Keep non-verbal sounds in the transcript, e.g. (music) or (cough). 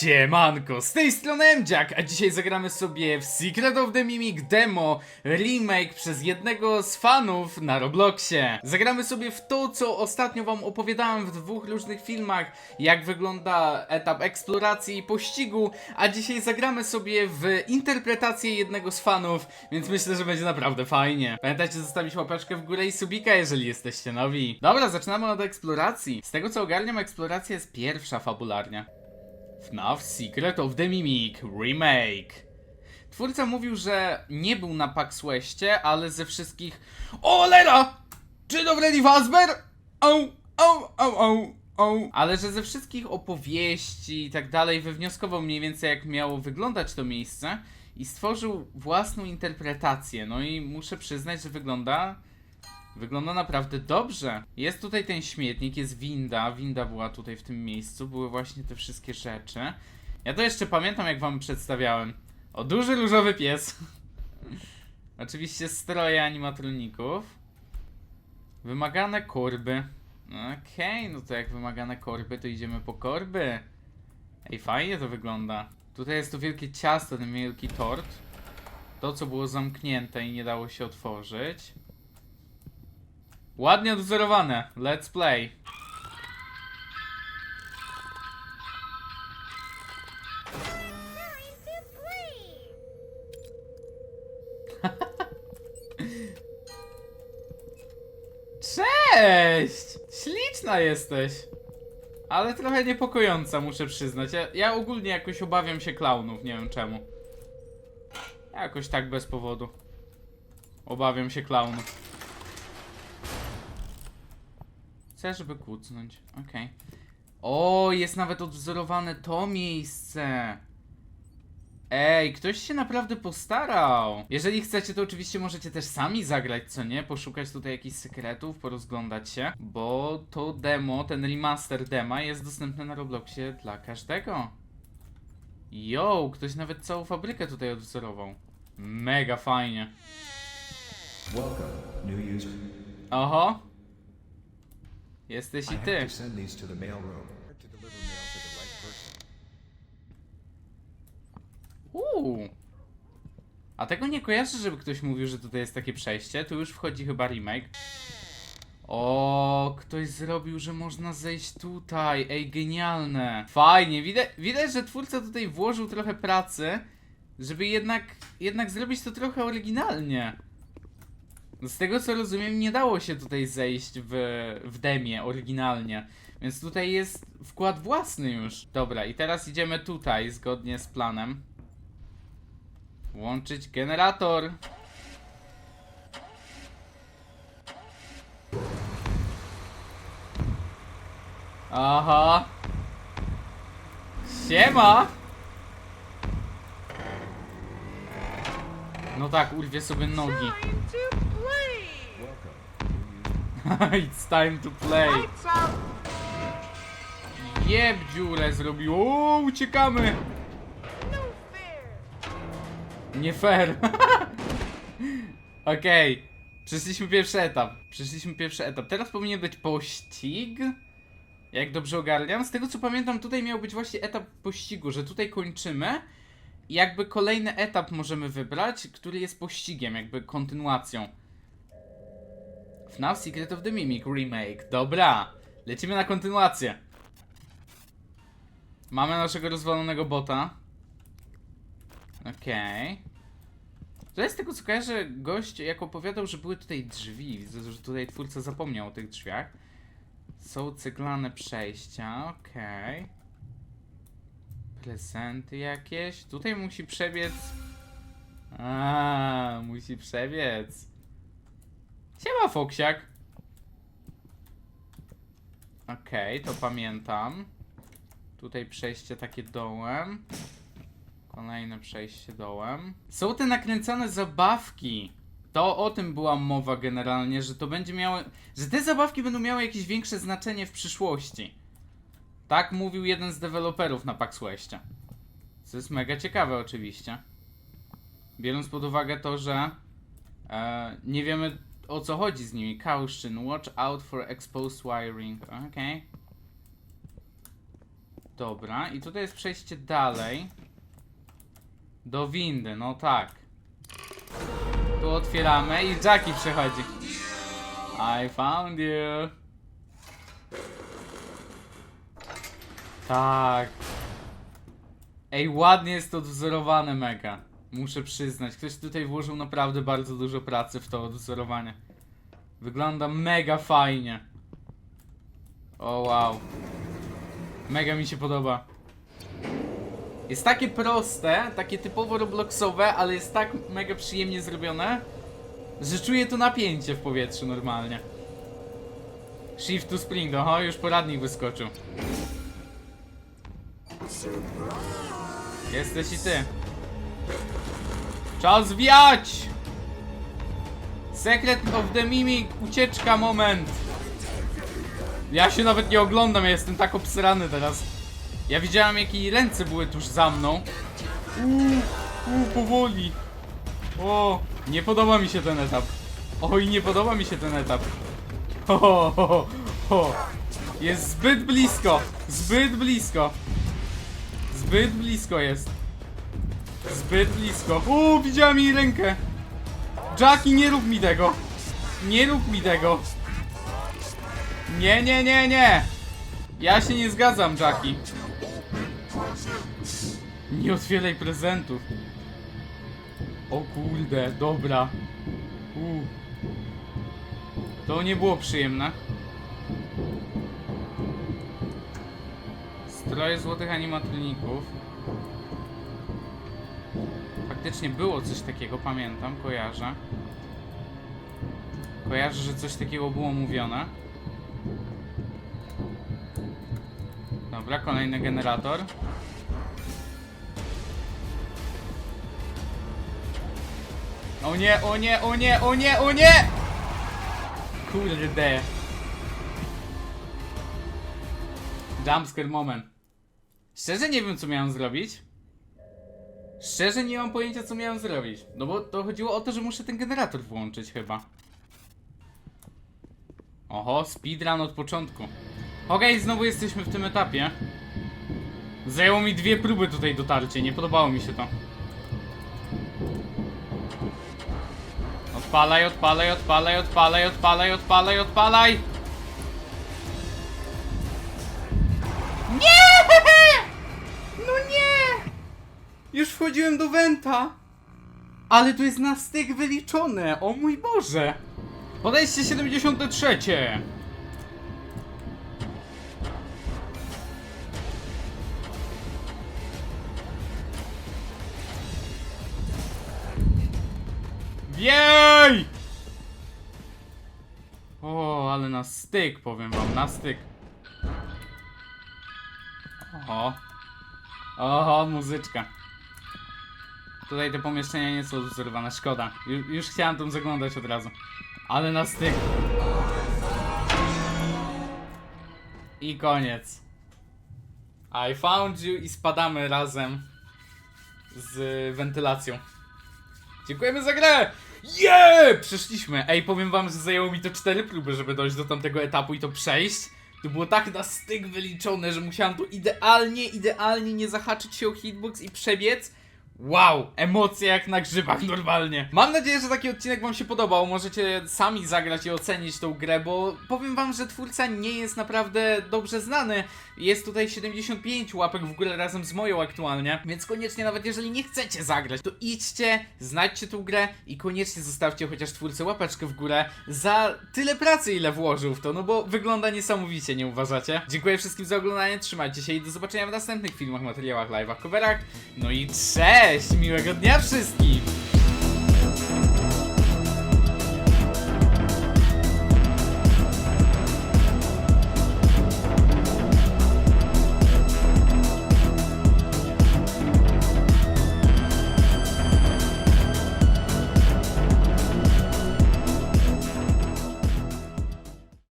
Siemanko, z tej strony Mdziak, a dzisiaj zagramy sobie w Secret of the Mimic demo remake przez jednego z fanów na Robloxie. Zagramy sobie w to, co ostatnio wam opowiadałem w dwóch różnych filmach, jak wygląda etap eksploracji i pościgu, a dzisiaj zagramy sobie w interpretację jednego z fanów, więc myślę, że będzie naprawdę fajnie. Pamiętajcie zostawić łapeczkę w górę i subika, jeżeli jesteście nowi. Dobra, zaczynamy od eksploracji. Z tego co ogarniam, eksploracja jest pierwsza fabularnie. FNAF Secret of the Mimic Remake. Twórca mówił, że nie był na PAX Westie, ale ze wszystkich... O, Lera! Czy to Freddy Fazbear? Au, au, au, au, au. Ale że ze wszystkich opowieści i tak dalej wywnioskował mniej więcej jak miało wyglądać to miejsce i stworzył własną interpretację. No i muszę przyznać, że wygląda Wygląda naprawdę dobrze. Jest tutaj ten śmietnik, jest winda. Winda była tutaj w tym miejscu. Były właśnie te wszystkie rzeczy. Ja to jeszcze pamiętam, jak wam przedstawiałem. O, duży różowy pies. (laughs) Oczywiście stroje animatroników. Wymagane korby. Okej, no to jak wymagane korby, to idziemy po korby. Ej, fajnie to wygląda. Tutaj jest to wielkie ciasto, ten wielki tort. To, co było zamknięte i nie dało się otworzyć. Ładnie odwzorowane. Let's play. (laughs) Cześć! Śliczna jesteś. Ale trochę niepokojąca, muszę przyznać. Ja, ja ogólnie jakoś obawiam się klaunów, nie wiem czemu. Jakoś tak bez powodu. Obawiam się klaunów. Chcę, żeby kucnąć. Okej. O, jest nawet odwzorowane to miejsce. Ej, ktoś się naprawdę postarał. Jeżeli chcecie, to oczywiście możecie też sami zagrać, co nie? Poszukać tutaj jakichś sekretów, porozglądać się, bo to demo, ten remaster dema jest dostępny na Robloxie dla każdego. Yo, ktoś nawet całą fabrykę tutaj odwzorował. Mega fajnie. Welcome, new user. Oho. Jesteś I i have ty. to send these to the to deliver mail to the right person. Uuu. A tego nie kojarzę, żeby ktoś mówił, że tutaj jest takie przejście. Tu już wchodzi chyba remake. O, ktoś zrobił, że można zejść tutaj. Ej, genialne. Fajnie. Widać, widać, że twórca tutaj włożył trochę pracy, żeby jednak, jednak zrobić to trochę oryginalnie. Z tego co rozumiem, nie dało się tutaj zejść w, w demie oryginalnie. Więc tutaj jest wkład własny już. Dobra, i teraz idziemy tutaj, zgodnie z planem. Włączyć generator. Aha. Siema. No tak, urwie sobie nogi. (laughs) It's time to play. Jeb dziurę zrobił. O, uciekamy. Nie fair. (laughs) Okej. Przeszliśmy pierwszy etap. Przeszliśmy pierwszy etap. Teraz powinien być pościg. Jak dobrze ogarniam. Z tego co pamiętam, tutaj miał być właśnie etap pościgu, że tutaj kończymy. Jakby kolejny etap możemy wybrać, który jest pościgiem, jakby kontynuacją. FNAF Secret of the Mimic Remake. Dobra. Lecimy na kontynuację. Mamy naszego rozwalonego bota. Okej. To jest tego co kojarzę, gość jak opowiadał, że były tutaj drzwi. Widzę, że tutaj twórca zapomniał o tych drzwiach. Są ceglane przejścia, okej. Prezenty jakieś. Tutaj musi przebiec. A, musi przebiec. Siema, Foksiak. Okej, to pamiętam. Tutaj przejście takie dołem. Kolejne przejście dołem. Są te nakręcane zabawki. To o tym była mowa generalnie, że to będzie miało. że te zabawki będą miały jakieś większe znaczenie w przyszłości. Tak mówił jeden z deweloperów na PAX Westie. Co jest mega ciekawe, oczywiście. Biorąc pod uwagę to, że e, nie wiemy o co chodzi z nimi. Caution, watch out for exposed wiring. Okej. Dobra, i tutaj jest przejście dalej. Do windy, no tak. Tu otwieramy i Jackie przechodzi. I found you. Tak. Ej, ładnie jest to odwzorowane mega. Muszę przyznać, ktoś tutaj włożył naprawdę bardzo dużo pracy w to odwzorowanie. Wygląda mega fajnie. O wow. Mega mi się podoba. Jest takie proste, takie typowo robloxowe, ale jest tak mega przyjemnie zrobione, że czuję to napięcie w powietrzu normalnie. Shift to spring, oho, już poradnik wyskoczył. Jesteś i ty. Czas wiać! Secret of the Mimic, ucieczka, moment. Ja się nawet nie oglądam, ja jestem tak obsrany teraz. Ja widziałem, jakie ręce były tuż za mną. Uuu, uuu, powoli. O, nie podoba mi się ten etap. Oj, nie podoba mi się ten etap. Ho, ho, ho, ho. Jest zbyt blisko, zbyt blisko. Zbyt blisko jest. Zbyt blisko. Uuu, widziałem jej rękę. Jackie, nie rób mi tego. Nie rób mi tego. Nie, nie, nie, nie. Ja się nie zgadzam, Jackie. Nie otwieraj prezentów. O kurde, dobra. U. To nie było przyjemne. Stroje złotych animatroników. Faktycznie było coś takiego, pamiętam, kojarzę. Kojarzę, że coś takiego było mówione. Dobra, kolejny generator. O nie, o nie, o nie, o nie, o nie! Kurde. Jumpscare moment. Szczerze nie wiem, co miałem zrobić. Szczerze nie mam pojęcia, co miałem zrobić. No bo to chodziło o to, że muszę ten generator włączyć chyba. Oho, speedrun od początku. Okej, znowu jesteśmy w tym etapie. Zajęło mi dwie próby tutaj dotarcie, nie podobało mi się to. Odpalaj, odpalaj, odpalaj, odpalaj, odpalaj, odpalaj, odpalaj! Wchodziłem do Wenta! Ale tu jest na styk wyliczone, o mój Boże! Podejście 73! Wiej! O, ale na styk, powiem wam, na styk. Oho. Oho, muzyczka. Tutaj te pomieszczenia nie są odwzorowane, szkoda. Ju, już chciałem tam zaglądać od razu. Ale na styk. I koniec. I found you i spadamy razem z wentylacją. Dziękujemy za grę! Yeah! Przeszliśmy. Ej, powiem wam, że zajęło mi to cztery próby, żeby dojść do tamtego etapu i to przejść. To było tak na styk wyliczone, że musiałem tu idealnie, idealnie nie zahaczyć się o hitbox i przebiec. Wow, emocje jak na grzybach normalnie. Mam nadzieję, że taki odcinek wam się podobał. Możecie sami zagrać i ocenić tą grę, bo powiem wam, że twórca nie jest naprawdę dobrze znany. Jest tutaj 75 łapek w górę razem z moją aktualnie, więc koniecznie nawet jeżeli nie chcecie zagrać, to idźcie, znajdźcie tą grę i koniecznie zostawcie chociaż twórcy łapeczkę w górę za tyle pracy, ile włożył w to, no bo wygląda niesamowicie, nie uważacie? Dziękuję wszystkim za oglądanie, trzymajcie się i do zobaczenia w następnych filmach, materiałach, live'ach, coverach. No i cześć! Miłego dnia wszystkim!